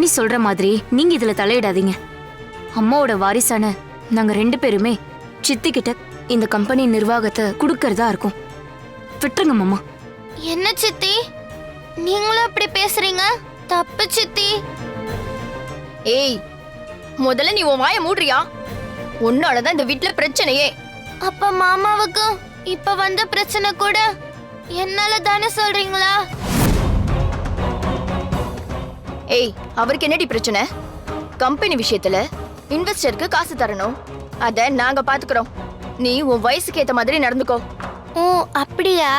பொன்னி சொல்ற மாதிரி நீங்க இதுல தலையிடாதீங்க. அம்மாவோட வாரிசான நாங்க ரெண்டு பேருமே சித்தி கிட்ட இந்த கம்பெனி நிர்வாகத்தை கொடுக்கறதா இருக்கும். விட்டுருங்க மாமா. என்ன சித்தி? நீங்களும் அப்படி பேசுறீங்க? தப்பு சித்தி. ஏய் முதல்ல நீ உன் வாயை மூடுறியா? உன்னாலதான் இந்த வீட்ல பிரச்சனையே. அப்ப மாமாவுக்கு இப்ப வந்த பிரச்சனை கூட என்னால தானே சொல்றீங்களா? ஏய் அவருக்கு என்னடி பிரச்சனை? கம்பெனி விஷயத்துல இன்வெஸ்டருக்கு காசு தரணும். அத நாங்க பாத்துக்கிறோம். நீ உன் வயசுக்கு ஏத்த மாதிரி நடந்துக்கோ. ஓ அப்படியா?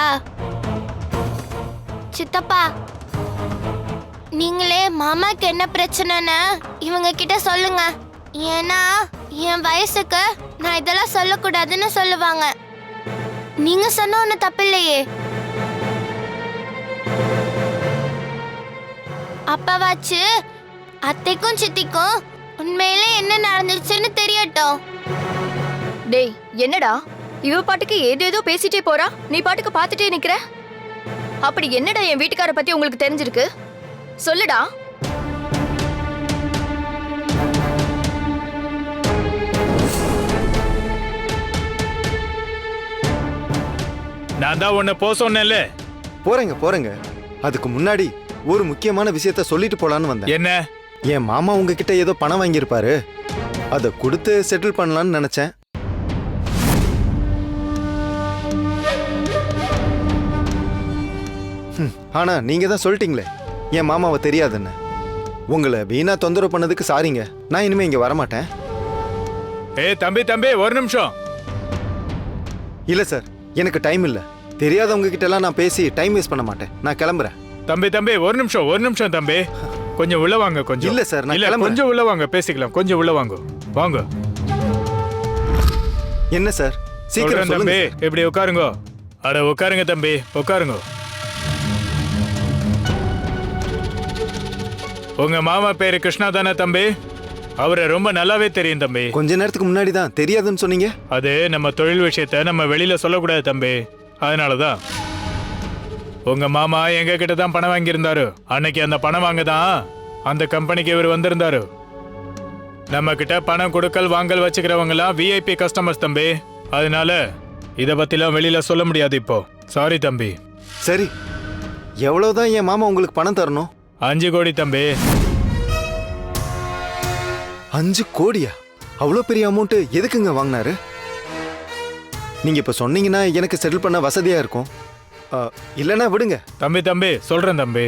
சித்தப்பா நீங்களே மாமாக்கு என்ன பிரச்சனைன்னு இவங்க கிட்ட சொல்லுங்க. ஏன்னா என் வயசுக்கு நான் இதெல்லாம் சொல்லக்கூடாதுன்னு சொல்லுவாங்க. நீங்க சொன்ன ஒண்ணு தப்பில்லையே. அப்பவாச்சு? அத்தைக்கும் சித்திக்கும் உண்மையிலே என்ன நடந்துச்சுன்னு தெரியட்டும். டேய் என்னடா? இவ பாட்டுக்கு ஏதேதோ பேசிட்டே போறா? நீ பாட்டுக்கு பாத்துட்டே நிக்கிற? அப்படி என்னடா என் வீட்டுக்கார பத்தி உங்களுக்கு தெரிஞ்சிருக்கு? சொல்லுடா. நான் தான் உன்னை போக சொன்னேன்ல. போறேங்க போறேங்க. அதுக்கு முன்னாடி ஒரு முக்கியமான விஷயத்த சொல்லிட்டு போலான்னு வந்தேன். என்ன? என் மாமா உங்ககிட்ட ஏதோ பணம் வாங்கியிருப்பாரு. அதை கொடுத்து செட்டில் பண்ணலான்னு நினைச்சேன். ஆனா நீங்க தான் சொல்லிட்டீங்களே. என் மாமாவை தெரியாதுன்னு. உங்களை வீணா தொந்தரவு பண்ணதுக்கு சாரிங்க. நான் இனிமே இங்க வரமாட்டேன். ஏய் தம்பி தம்பி ஒரு நிமிஷம். இல்ல சார் எனக்கு டைம் இல்ல. தெரியாதவங்க கிட்ட எல்லாம் நான் பேசி டைம் வேஸ்ட் பண்ண மாட்டேன். நான் கிளம்புறேன். தம்பி தம்பி ஒரு நிமிஷம் ஒரு நிமிஷம் தம்பி. கொஞ்சம் உள்ள வாங்க கொஞ்சம். இல்ல சார், இல்ல. கொஞ்சம் உள்ள வாங்க பேசிக்கலாம். கொஞ்சம் உள்ள வாங்க. வாங்க. என்ன சார்? சீக்கிரம் தம்பி. இப்படி உட்காருங்க. அட உட்காருங்க தம்பி உட்காருங்க. உங்க மாமா பேரு கிருஷ்ணா தானே தம்பி? அவரை ரொம்ப நல்லாவே தெரியும் தம்பி. கொஞ்ச நேரத்துக்கு முன்னாடி தான் தெரியாதுன்னு சொன்னீங்க? அது நம்ம தொழில் விஷயத்த நம்ம வெளியில சொல்லக்கூடாது தம்பி. அதனாலதான். உங்க மாமா எங்க கிட்ட தான் பணம் வாங்கியிருந்தாரு. அன்னைக்கு அந்த பணம் வாங்க தான் அந்த கம்பெனிக்கு இவர் வந்திருந்தாரு. நம்ம கிட்ட பணம் கொடுக்கல் வாங்கல் வச்சுக்கிறவங்கலாம் விஐபி கஸ்டமர்ஸ் தம்பி. அதனால இத பத்திலாம் வெளியில சொல்ல முடியாது இப்போ. சாரி தம்பி. சரி. எவ்வளவுதான் என் மாமா உங்களுக்கு பணம் தரணும்? அஞ்சு கோடி தம்பி. அஞ்சு கோடியா? அவ்வளோ பெரிய அமௌண்ட் எதுக்குங்க வாங்கினாரு? நீங்க இப்ப சொன்னீங்கன்னா எனக்கு செட்டில் பண்ண வசதியா இருக்கும். இல்லைன்னா விடுங்க. தம்பி தம்பி சொல்றேன் தம்பி.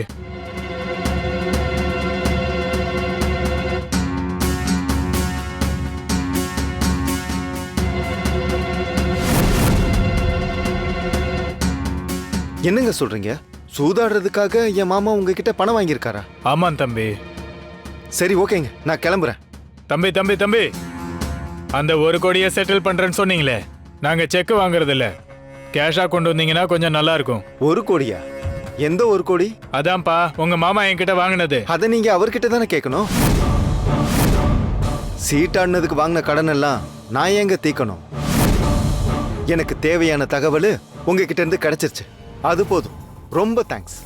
என்னங்க சொல்றீங்க? சூதாடுறதுக்காக என் மாமா உங்ககிட்ட பணம் வாங்கியிருக்காரா? ஆமாம் தம்பி. சரி ஓகேங்க. நான் கிளம்புறேன். தம்பி தம்பி தம்பி. அந்த ஒரு கோடியை செட்டில் பண்றேன்னு சொன்னீங்களே. நாங்க செக் வாங்குறது இல்ல கேஷா கொண்டு வந்தீங்கன்னா கொஞ்சம் நல்லா இருக்கும் ஒரு கோடியா? எந்த ஒரு கோடி? அதான்ப்பா உங்க மாமா என்கிட்ட வாங்கினது. அதை நீங்க அவர்கிட்ட தானே கேட்கணும்? சீட்டாடினதுக்கு வாங்கின கடன் எல்லாம் நான் ஏங்க தீக்கணும்? எனக்கு தேவையான தகவல் உங்ககிட்ட இருந்து கிடைச்சிருச்சு. அது போதும். ரொம்ப தேங்க்ஸ்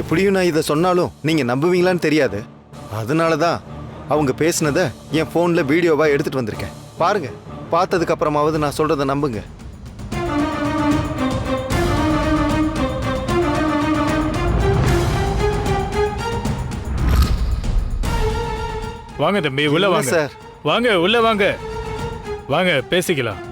எப்படியும் நான் இதை சொன்னாலும் நீங்க நம்புவீங்களான்னு தெரியாது. அதனால தான் அவங்க பேசுனத என் ஃபோன்ல வீடியோவா எடுத்துட்டு வந்திருக்கேன். பாருங்க பார்த்ததுக்கு அப்புறமாவது நான் சொல்றத நம்புங்க. வாங்க தம்பி உள்ள வாங்க. சார். வாங்க உள்ள வாங்க. வாங்க பேசிக்கலாம்.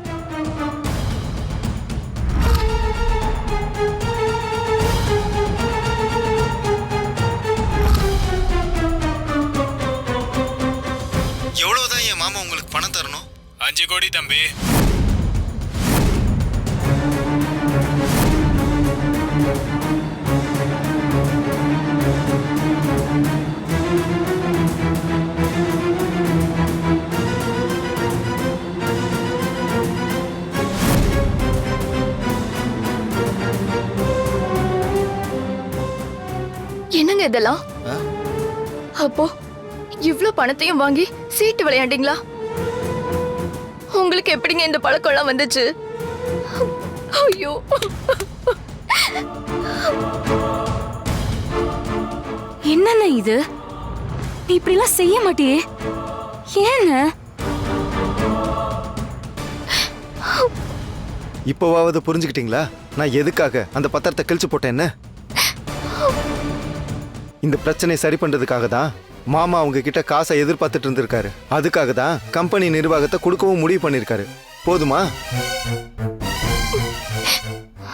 கோடி தம்பி. என்னங்க இதெல்லாம்? அப்போ இவ்ளோ பணத்தையும் வாங்கி சீட்டு விளையாண்டீங்களா? உங்களுக்கு எப்படிங்க இந்த பழக்கம்லாம் வந்துச்சு? ஐயோ. என்னண்ணே இது? நீ இப்படிலாம் செய்ய மாட்டியே. ஏன்னு இப்போவாவது புரிஞ்சுக்கிட்டீங்களா? நான் எதுக்காக அந்த பத்திரத்தை கிழிச்சு போட்டேன்னு? இந்த பிரச்சனையை சரி பண்றதுக்காக தான் மாமா அவங்க கிட்ட காசை எதிர்பார்த்துட்டு இருந்திருக்காரு. அதுக்காக தான் கம்பெனி நிர்வாகத்தை கொடுக்கவும் முடிவு பண்ணிருக்காரு. போதுமா?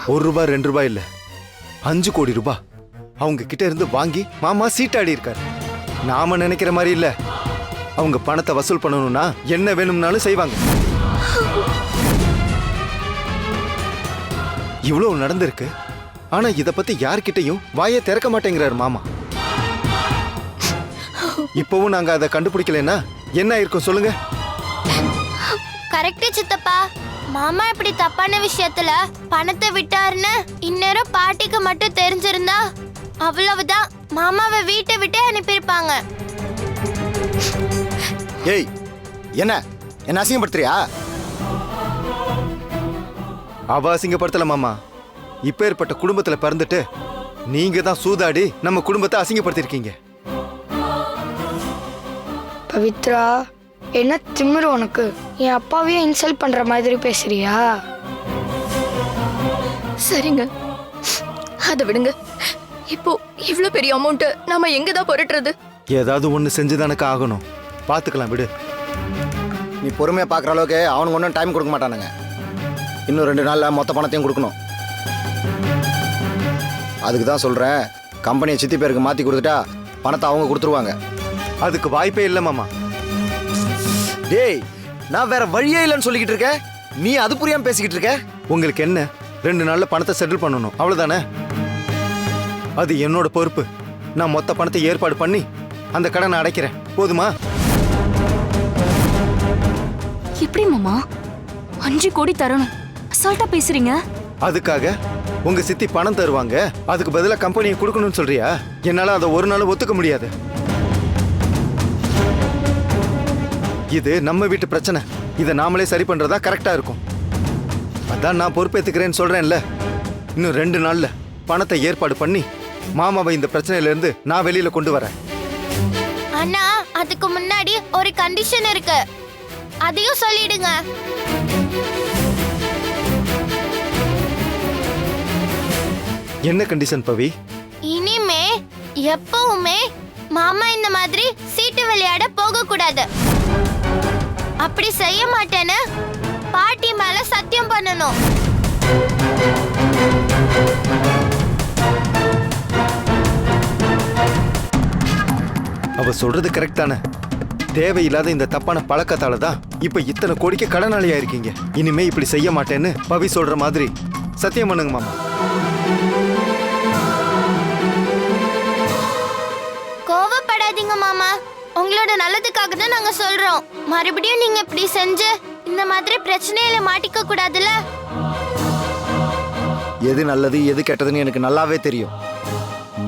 ஒரு ரூபாய் ரெண்டு ரூபாய் இல்ல. அஞ்சு கோடி ரூபாய் அவங்க கிட்ட இருந்து வாங்கி மாமா சீட்டாடி இருக்காரு. நாம நினைக்கிற மாதிரி இல்ல. அவங்க பணத்தை வசூல் பண்ணணும்னா என்ன வேணும்னாலும் செய்வாங்க. இவ்வளவு நடந்திருக்கு. ஆனா இத பத்தி யார்கிட்டையும் வாயை திறக்க மாட்டேங்கிறாரு மாமா. இப்பவும் நாங்க அதை கண்டுபிடிக்கலன்னா என்ன இருக்கும் சொல்லுங்க. கரெக்ட் சித்தப்பா. மாமா இப்படி தப்பான விஷயத்துல பணத்தை விட்டாருன்னு இந்நேரம் பாட்டிக்கு மட்டும் தெரிஞ்சிருந்தா அவ்வளவுதான். மாமாவை வீட்டை விட்டு அனுப்பியிருப்பாங்க. ஏய் என்ன? என்ன அசிங்கப்படுத்துறியா? அவ அசிங்கப்படுத்தல மாமா. இப்பேற்பட்ட குடும்பத்துல பிறந்துட்டு நீங்க தான் சூதாடி நம்ம குடும்பத்தை அசிங்கப்படுத்திருக்கீங்க பவித்ரா என்ன திமிரு உனக்கு? என் அப்பாவையே இன்சல்ட் பண்ற மாதிரி பேசுறியா? சரிங்க. அதை விடுங்க. இப்போ இவ்ளோ பெரிய அமௌண்ட் நாம எங்க தான் புரட்டுறது? ஏதாவது ஒண்ணு செஞ்சுதானக்கு ஆகணும். பாத்துக்கலாம் விடு. நீ பொறுமையாக பார்க்குற அளவுக்கு அவனுக்கு ஒன்றும் டைம் கொடுக்க மாட்டானுங்க. இன்னும் ரெண்டு நாளில் மொத்த பணத்தையும் கொடுக்கணும். அதுக்கு தான் சொல்கிறேன் கம்பெனியை சித்தி பேருக்கு மாற்றி கொடுத்துட்டா பணத்தை அவங்க கொடுத்துருவாங்க. அதுக்கு வாய்ப்பே இல்லை மாமா. டேய் நான் வேற வழியே இல்லைன்னு சொல்லிக்கிட்டு இருக்கேன் நீ அது புரியாம பேசிக்கிட்டு இருக்க? உங்களுக்கு என்ன? ரெண்டு நாள்ல பணத்தை செட்டில் பண்ணணும். அவ்வளவுதானே? அது என்னோட பொறுப்பு. நான் மொத்த பணத்தை ஏற்பாடு பண்ணி அந்த கடனை அடைக்கிறேன். போதுமா? எப்படி மாமா? அஞ்சு கோடி தரணும். அசால்ட்டா பேசுறீங்க? அதுக்காக உங்க சித்தி பணம் தருவாங்க. அதுக்கு பதிலா கம்பெனியை கொடுக்கணும்னு சொல்றியா? என்னால அதை ஒரு நாள் ஒத்துக்க முடியாது. இது நம்ம வீட்டு பிரச்சனை. இதை நாமளே சரி பண்றதா கரெக்டா இருக்கும். அதான் நான் பொறுப்பேத்துக்கிறேன்னு சொல்றேன்ல. இன்னும் ரெண்டு நாள்ல பணத்தை ஏற்பாடு பண்ணி மாமாவை இந்த பிரச்சனையில இருந்து நான் வெளியில கொண்டு வரேன். ஆனா அதுக்கு முன்னாடி ஒரு கண்டிஷன் இருக்கு. அதையும் சொல்லிடுங்க. என்ன கண்டிஷன் பவி? இனிமே எப்பவுமே மாமா இந்த மாதிரி சீட்டு விளையாட போக கூடாது அப்படி செய்ய மாட்டேன்னு பாட்டி மேல சத்தியம் பண்ணணும். அவ சொல்றது கரெக்ட் தானே? தேவையில்லாத இந்த தப்பான பழக்கத்தால தான் இப்ப இத்தனை கோடிக்கு கடனாளியா இருக்கீங்க இனிமே இப்படி செய்ய மாட்டேன்னு பவி சொல்ற மாதிரி. சத்தியம் பண்ணுங்க மாமா. கோவப்படாதீங்க மாமா. உங்களோட நல்லதுக்காக தான் நாங்க சொல்றோம். மறுபடியும் நீங்க இப்படி செஞ்சு இந்த மாதிரி பிரச்சனையில மாட்டிக்க கூடாதுல்ல? எது நல்லது எது கெட்டதுன்னு எனக்கு நல்லாவே தெரியும்.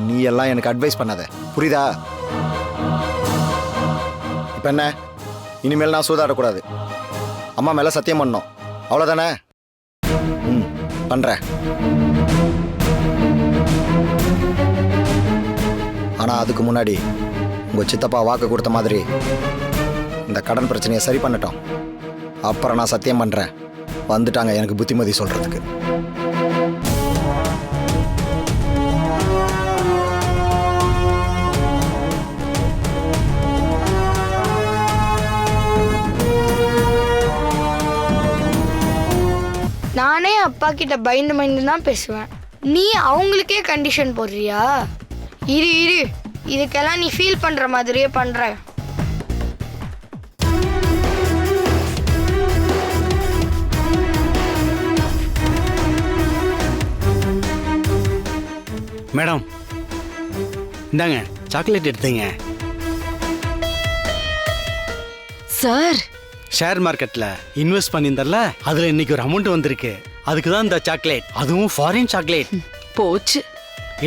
நீ எல்லாம் எனக்கு அட்வைஸ் பண்ணாத. புரியுதா? இப்போ என்ன? இனிமேல் நான் சூதாடக்கூடாது. அம்மா மேலே சத்தியம் பண்ணோம் அவ்வளோதானே ம் பண்ணுறேன் ஆனால் அதுக்கு முன்னாடி உங்கள் சித்தப்பா வாக்கு கொடுத்த மாதிரி இந்த கடன் பிரச்சனையை சரி பண்ணட்டும். அப்புறம் நான் சத்தியம் பண்ணுறேன் வந்துட்டாங்க எனக்கு புத்திமதி சொல்கிறதுக்கு நானே அப்பா கிட்ட பயந்து பயந்து தான் பேசுவேன். நீ அவங்களுக்கே கண்டிஷன் போடுறியா? இரு இரு. இதுக்கெல்லாம் நீ ஃபீல் பண்ற மாதிரியே பண்ற. மேடம் இந்தாங்க சாக்லேட் எடுத்தீங்க. சார். ஷேர் மார்க்கெட்ல இன்வெஸ்ட் பண்ணியிருந்தல அதுல இன்னைக்கு ஒரு அமௌண்ட் வந்திருக்கு. அதுக்கு தான் இந்த சாக்லேட் அதுவும் ஃபாரின் சாக்லேட் போச்சு.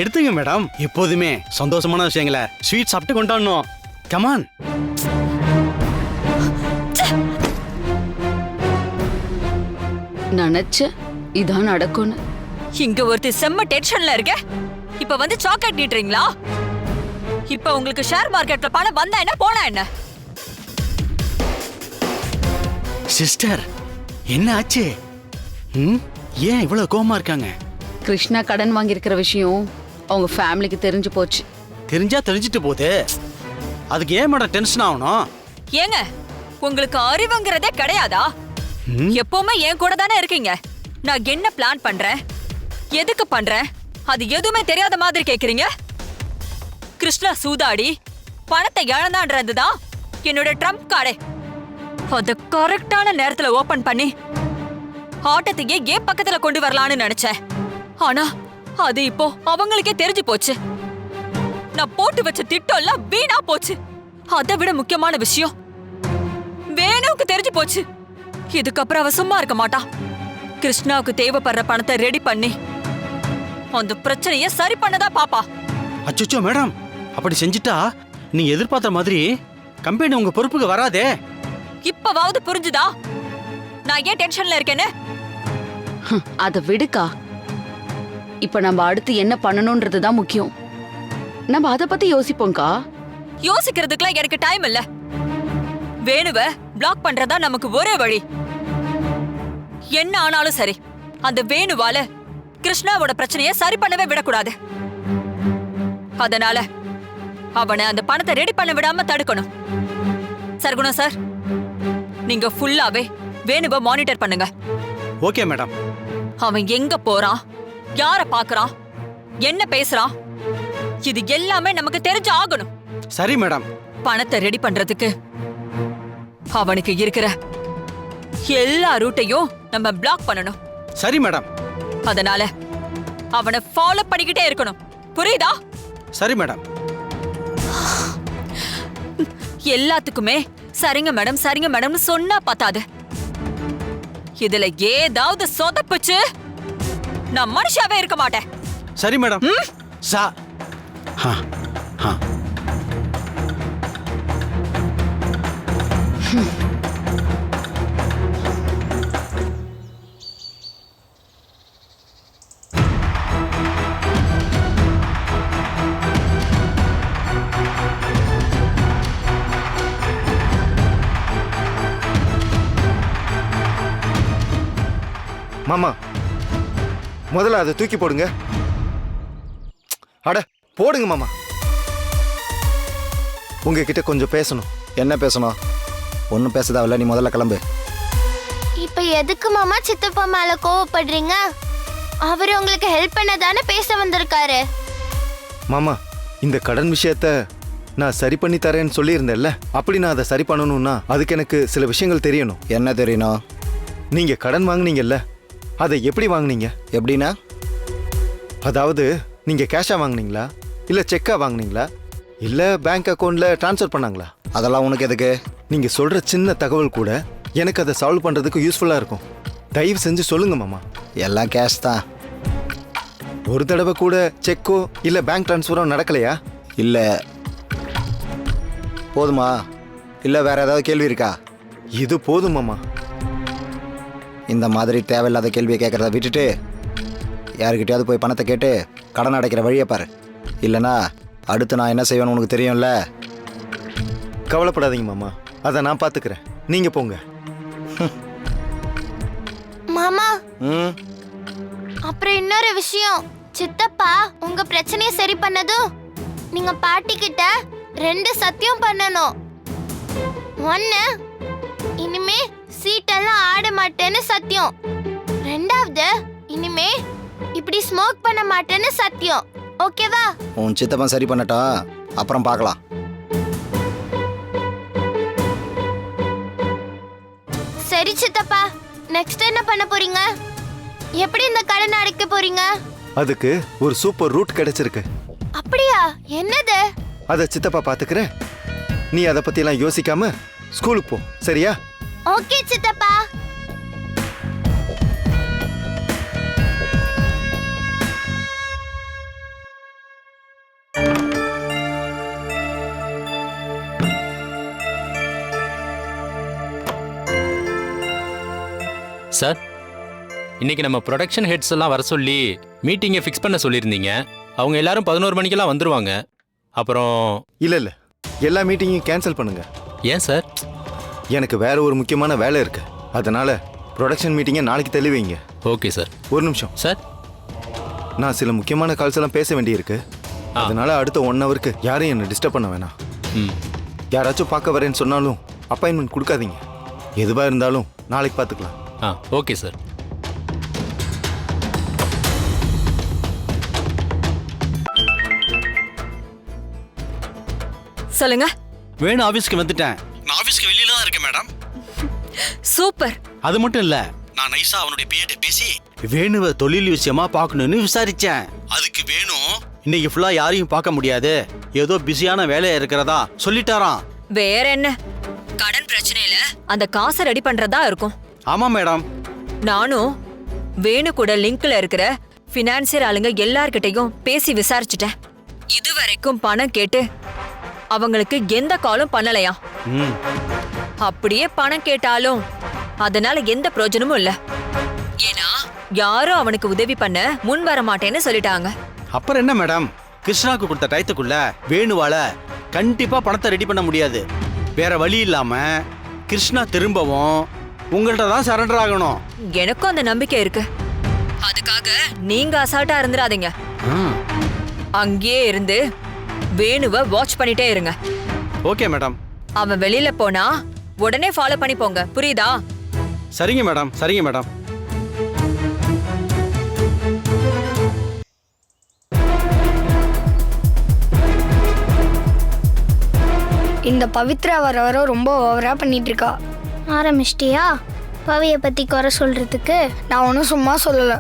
எடுத்துங்க மேடம் எப்போதுமே சந்தோஷமான விஷயங்களை ஸ்வீட் சாப்பிட்டு கொண்டாடணும். கமான் நினைச்சேன் இதான் நடக்கும்னு. இங்க ஒருத்தி செம்ம டென்ஷன்ல இருக்க. இப்ப வந்து சாக்லேட் நீட்டுறீங்களா? இப்ப உங்களுக்கு ஷேர் மார்க்கெட்ல பணம் வந்தா என்ன போனா என்ன? சிஸ்டர் என்ன ஆச்சு? ம்? ஏன் இவ்வளவு கோவமா இருக்காங்க? கிருஷ்ணா கடன் வாங்கியிருக்கிற விஷயம் அவங்க ஃபேமிலிக்கு தெரிஞ்சு போச்சு. தெரிஞ்சா தெரிஞ்சிட்டு போகுது அதுக்கு ஏன் மேடம் டென்ஷன் ஆகணும்? ஏங்க உங்களுக்கு அறிவுங்கிறதே கிடையாதா? எப்பவுமே என் கூட தானே இருக்கீங்க. நான் என்ன பிளான் பண்றேன்? எதுக்கு பண்றேன்? அது எதுவுமே தெரியாத மாதிரி கேக்குறீங்க? கிருஷ்ணா சூதாடி பணத்தை இழந்தான்றதுதான் என்னோட ட்ரம்ப் கார்டே அத கரெக்டான நேரத்துல ஓபன் பண்ணி ஆட்டத்தையே ஏன் பக்கத்துல கொண்டு வரலான்னு நினைச்சேன். ஆனா அது இப்போ அவங்களுக்கே தெரிஞ்சு போச்சு. நான் போட்டு வச்ச திட்டம் எல்லாம் வீணா போச்சு. அதை விட முக்கியமான விஷயம் வேணுவுக்கு தெரிஞ்சு போச்சு. இதுக்கப்புறம் அவ சும்மா இருக்க மாட்டா கிருஷ்ணாவுக்கு தேவைப்படுற பணத்தை ரெடி பண்ணி அந்த பிரச்சனைய சரி பண்ணதா பாப்பா. அச்சோ மேடம் அப்படி செஞ்சுட்டா நீங்க எதிர்பார்த்த மாதிரி கம்பெனி உங்க பொறுப்புக்கு வராதே. இப்பவாவது புரிஞ்சுதா? நான் ஏன் டென்ஷன்ல இருக்கேன்னு? அதை விடுக்கா. இப்ப நம்ம அடுத்து என்ன பண்ணணும்ன்றது தான் முக்கியம். நம்ம அதை பத்தி யோசிப்போம்க்கா? யோசிக்கிறதுக்குலாம் எனக்கு டைம் இல்ல. வேணுவ பிளாக் பண்றதா நமக்கு ஒரே வழி. என்ன ஆனாலும் சரி அந்த வேணுவால கிருஷ்ணாவோட பிரச்சனைய சரி பண்ணவே விடக்கூடாது. அதனால அவனை அந்த பணத்தை ரெடி பண்ண விடாம தடுக்கணும். சர்குணம் சார் நீங்க ஃபுல்லாவே வேணுவ மானிட்டர் பண்ணுங்க. ஓகே மேடம் அவன் எங்க போறான்? யார பாக்குறான் என்ன பேசுறான் இது எல்லாமே நமக்கு தெரிஞ்சு ஆகணும். சரி மேடம். பணத்தை ரெடி பண்றதுக்கு அவனுக்கு இருக்கிற எல்லா ரூட்டையும் நம்ம பிளாக் பண்ணணும். சரி மேடம். அதனால அவனை ஃபாலோ பண்ணிக்கிட்டே இருக்கணும். புரியுதா? சரி மேடம். எல்லாத்துக்குமே சரிங்க மேடம் சரிங்க மேடம்னு சொன்னா பத்தாது. இதுல ஏதாவது சொதப்புச்சு? நான் மனுஷாவே இருக்க மாட்டேன். சரி மேடம். சா. ஹா ஹா. மாமா முதல்ல அதை தூக்கி போடுங்க. அட போடுங்க மாமா. உங்ககிட்ட கொஞ்சம் பேசணும். என்ன பேசணும்? ஒன்றும் பேச தேவையில்ல நீ முதல்ல கிளம்பு. இப்ப எதுக்கு மாமா சித்தப்பா மேல கோவப்படுறீங்க? அவர் உங்களுக்கு ஹெல்ப் பண்ண தானே பேச வந்திருக்காரு. மாமா இந்த கடன் விஷயத்த நான் சரி பண்ணி தரேன்னு சொல்லியிருந்தேன்ல அப்படி நான் அதை சரி பண்ணணும்னா அதுக்கு எனக்கு சில விஷயங்கள் தெரியணும். என்ன தெரியணும்? நீங்க கடன் வாங்குனீங்கல்ல அதை எப்படி வாங்குனீங்க? எப்படின்னா? அதாவது நீங்கள் கேஷாக வாங்குனீங்களா? இல்லை செக்காக வாங்கினீங்களா? இல்லை பேங்க் அக்கௌண்ட்டில் ட்ரான்ஸ்ஃபர் பண்ணாங்களா? அதெல்லாம் உனக்கு எதுக்கு? நீங்கள் சொல்கிற சின்ன தகவல் கூட எனக்கு அதை சால்வ் பண்ணுறதுக்கு யூஸ்ஃபுல்லாக இருக்கும். தயவு செஞ்சு சொல்லுங்க மாமா. எல்லாம் கேஷ் தான். ஒரு தடவை கூட செக்கோ இல்லை பேங்க் ட்ரான்ஸ்ஃபரோ நடக்கலையா? இல்லை. போதுமா? இல்லை வேற ஏதாவது கேள்வி இருக்கா? இது போதும் மாமா. இந்த மாதிரி தேவையில்லாத கேள்வியை கேட்குறத விட்டுட்டு யாருக்கிட்டயாவது போய் பணத்தை கேட்டு கடன் அடைக்கிற வழியை பாரு. இல்லைனா அடுத்து நான் என்ன செய்வேன்னு உனக்கு தெரியும்ல? கவலைப்படாதீங்க மாமா. அதை நான் பாத்துக்கிறேன் நீங்க போங்க. மாமா. ம்? அப்புறம் இன்னொரு விஷயம். சித்தப்பா உங்க பிரச்சனையை சரி பண்ணதும் நீங்க பாட்டி கிட்ட ரெண்டு சத்தியம் பண்ணணும். ஒன்னு இனிமே சீட்டெல்லாம் ஆட மாட்டேன்னு சத்தியம். ரெண்டாவது இனிமே இப்படி ஸ்மோக் பண்ண மாட்டேன்னு சத்தியம். ஓகேவா உன் சித்தப்பன் சரி பண்ணட்டும் அப்புறம் பார்க்கலாம். சரி சித்தப்பா நெக்ஸ்ட் என்ன பண்ண போறீங்க? எப்படி இந்த கடன் அடைக்க போறீங்க? அதுக்கு ஒரு சூப்பர் ரூட் கிடைச்சிருக்கு. அப்படியா? என்னது? அதை சித்தப்பா பாத்துக்கிறேன். நீ அதை பத்தியெல்லாம் யோசிக்காம ஸ்கூலுக்கு போ சரியா? ஓகே சித்தப்பா. சார் இன்னைக்கு நம்ம ப்ரொடக்ஷன் ஹெட்ஸ் எல்லாம் வர சொல்லி மீட்டிங்கை ஃபிக்ஸ் பண்ண சொல்லியிருந்தீங்க. அவங்க எல்லாரும் பதினோரு மணிக்கெல்லாம் வந்துருவாங்க. அப்புறம் இல்லை இல்லை. எல்லா மீட்டிங்கையும் கேன்சல் பண்ணுங்க. ஏன் சார்? எனக்கு வேற ஒரு முக்கியமான வேலை இருக்கு. அதனால ப்ரொடக்ஷன் மீட்டிங்கை நாளைக்கு தள்ளி வைங்க. Okay sir. ஒரு நிமிஷம். சார்? நான் சில முக்கியமான கால்ஸ் எல்லாம் பேச வேண்டியிருக்கு. அதனால அடுத்த ஒன் ஹவருக்கு யாரையும் என்னை டிஸ்டர்ப் பண்ண வேணாம். ம். யாராச்சும் பார்க்க வரேன்னு சொன்னாலும் அப்பாயின்மெண்ட் கொடுக்காதீங்க. எதுவாக இருந்தாலும் நாளைக்கு பார்த்துக்கலாம். ஆ ஓகே சார். சொல்லுங்க. வேணு ஆபீஸ்க்கு வந்துட்டேன். நான் ஆபீஸ்க்கு வெளியில தான் இருக்கேன் மேடம் சூப்பர். அது மட்டும் இல்ல. நான் நைஸா அவனுடைய பிஏட்ட பேசி வேணுவை தொழில் விஷயமா பார்க்கணும்னு விசாரிச்சேன். அதுக்கு வேணும். இன்னைக்கு ஃபுல்லா யாரையும் பார்க்க முடியாது. ஏதோ பிஸியான வேலையா இருக்கிறதா சொல்லிட்டாராம். வேற என்ன? கடன் பிரச்சனையில அந்த காசை ரெடி பண்றதா இருக்கும். ஆமா மேடம் நானும் வேணு கூட லிங்க்ல இருக்கிற ஃபினான்சியர் ஆளுங்க எல்லார்கிட்டயும் பேசி விசாரிச்சுட்டேன். இதுவரைக்கும் பணம் கேட்டு அவங்களுக்கு எந்த காலும் பண்ணலையா ம். அப்படியே பணம் கேட்டாலும் அதனால எந்த பிரயோஜனமும் இல்ல. ஏன்னா யாரும் அவனுக்கு உதவி பண்ண முன் வர மாட்டேன்னு சொல்லிட்டாங்க. அப்புறம் என்ன மேடம்? கிருஷ்ணாக்கு கொடுத்த டயத்துக்குள்ள வேணுவால கண்டிப்பா பணத்தை ரெடி பண்ண முடியாது. வேற வழி இல்லாம கிருஷ்ணா திரும்பவும் உங்கள்கிட்ட தான் சரண்டர் ஆகணும். எனக்கும் அந்த நம்பிக்கை இருக்கு. அதுக்காக நீங்க அசால்ட்டா இருந்துடாதீங்க. அங்கேயே இருந்து வேணுவ வாட்ச் பண்ணிட்டே இருங்க. Okay madam. அவன் வெளியில போனா உடனே ஃபாலோ பண்ணி போங்க. புரியுதா? சரிங்க மேடம் சரிங்க மேடம். இந்த பவித்ரா வர வர ரொம்ப ஓவரா பண்ணிட்டு இருக்கா ஆரம்பிச்சிட்டியா? பவியை பத்தி குறை சொல்றதுக்கு? நான் ஒன்றும் சும்மா சொல்லலை.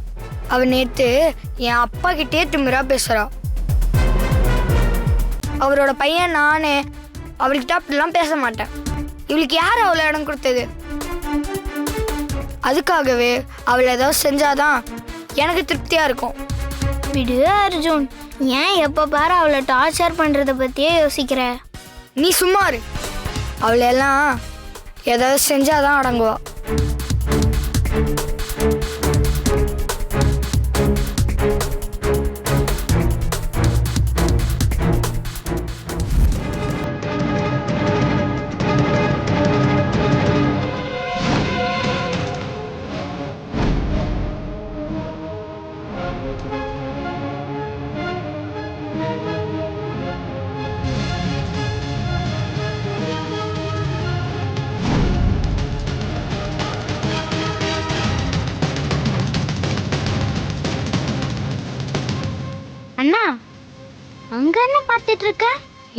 அவ நேத்து என் அப்பா கிட்டே திமிரா பேசுறா. அவரோட பையன் நானே அவர்கிட்ட அப்படிலாம் பேச மாட்டேன். இவளுக்கு யார் அவ்வளோ இடம் கொடுத்தது? அதுக்காகவே அவள் ஏதாவது செஞ்சாதான் எனக்கு திருப்தியா இருக்கும். விடு அர்ஜுன். ஏன் எப்போ பாரு அவளை டார்ச்சர் பண்றத பத்தியே யோசிக்கிற? நீ சும்மா இரு. அவளை எல்லாம் ஏதாவது செஞ்சாதான் அடங்குவா.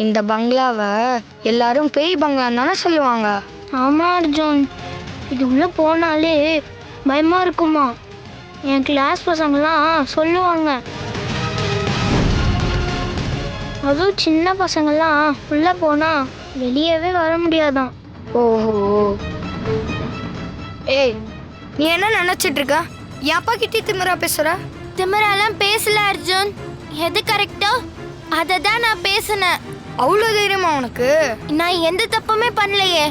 இந்த பங்களாவை எல்லாரும் பேய் பங்களான்னு தானே சொல்லுவாங்க. ஆமா அர்ஜுன். இது உள்ள போனாலே பயமா இருக்குமா? என் கிளாஸ் பசங்களாம் சொல்லுவாங்க. அதுவும் சின்ன பசங்களாம் உள்ள போனா வெளியவே வர முடியாதாம் ஓஹோ. ஏய் நீ என்ன நினைச்சிட்டு இருக்க? என் அப்பா கிட்டே திமிரா பேசுற? திமிரெல்லாம் பேசல அர்ஜுன். எது கரெக்டோ அதை தான் நான் பேசினேன். அவ்வளோ தைரியமா உனக்கு? நான் எந்த தப்புமே பண்ணலையே.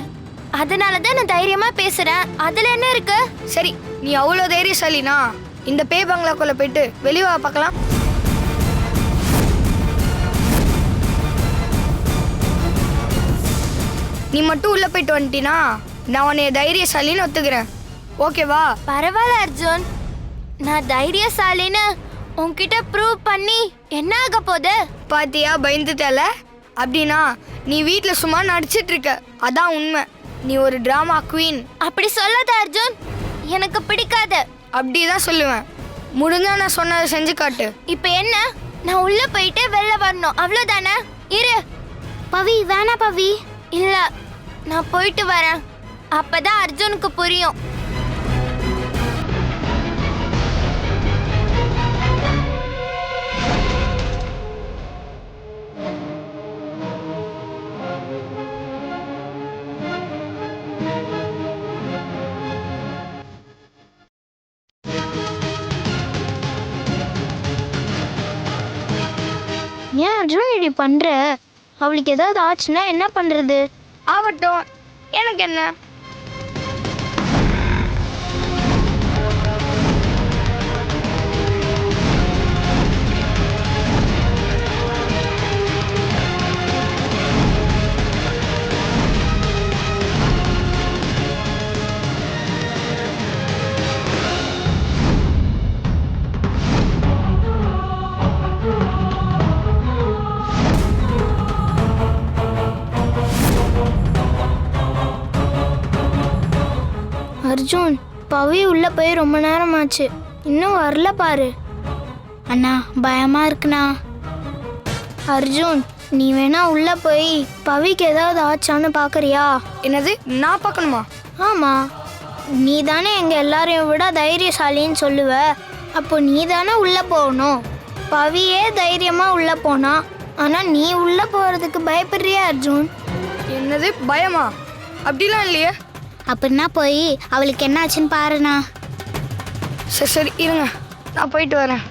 அதனால தான் நான் தைரியமா பேசுறேன். அதுல என்ன இருக்கு? சரி நீ அவ்வளோ தைரியசாலினா இந்த பேய் பங்களாக்குள்ள போயிட்டு வெளியே வா பார்க்கலாம். நீ மட்டும் உள்ள போயிட்டு வந்துட்டினா நான் உன்னைய தைரியசாலின்னு ஒத்துக்கிறேன். ஓகேவா பரவாயில்ல அர்ஜுன். நான் தைரியசாலின்னு உன்கிட்ட ப்ரூவ் பண்ணி என்ன ஆக போகுது? பாத்தியா பயந்துட்டல? அப்படின்னா நீ வீட்டில் சும்மா நடிச்சிட்டு இருக்க அதான் உண்மை. நீ ஒரு டிராமா குவீன் அப்படி சொல்லாத அர்ஜுன். எனக்கு பிடிக்காது. அப்படிதான் சொல்லுவேன். முடிஞ்சா நான் சொன்னதை செஞ்சு காட்டு. இப்போ என்ன? நான் உள்ள போயிட்டு வெளில வரணும். அவ்வளோதானே இரு. பவி வேணா பவி. இல்ல நான் போயிட்டு வரேன். அப்பதான் அர்ஜுனுக்கு புரியும். பண்ணுற பண்ற? அவளுக்கு ஏதாவது ஆச்சுன்னா என்ன பண்றது? ஆகட்டும். எனக்கு என்ன? அர்ஜுன் பவி உள்ள போய் ரொம்ப நேரம் ஆச்சு இன்னும் வரல பாரு. அண்ணா பயமா இருக்குண்ணா. அர்ஜுன் நீ வேணா உள்ள போய் பவிக்கு ஏதாவது ஆச்சான்னு பாக்குறியா? என்னது? நான் பார்க்கணுமா ஆமா. நீ தானே எங்க எல்லாரையும் விட தைரியசாலின்னு சொல்லுவ. அப்போ நீ தானே உள்ள போகணும். பவியே தைரியமா உள்ள போனா. ஆனா நீ உள்ள போறதுக்கு பயப்படுறியா அர்ஜுன்? என்னது? பயமா? அப்படிலாம் இல்லையே. அப்படின்னா போய் அவளுக்கு என்ன ஆச்சுன்னு பாருண்ணா. சரி சரி இருங்க. நான் போயிட்டு வரேன்.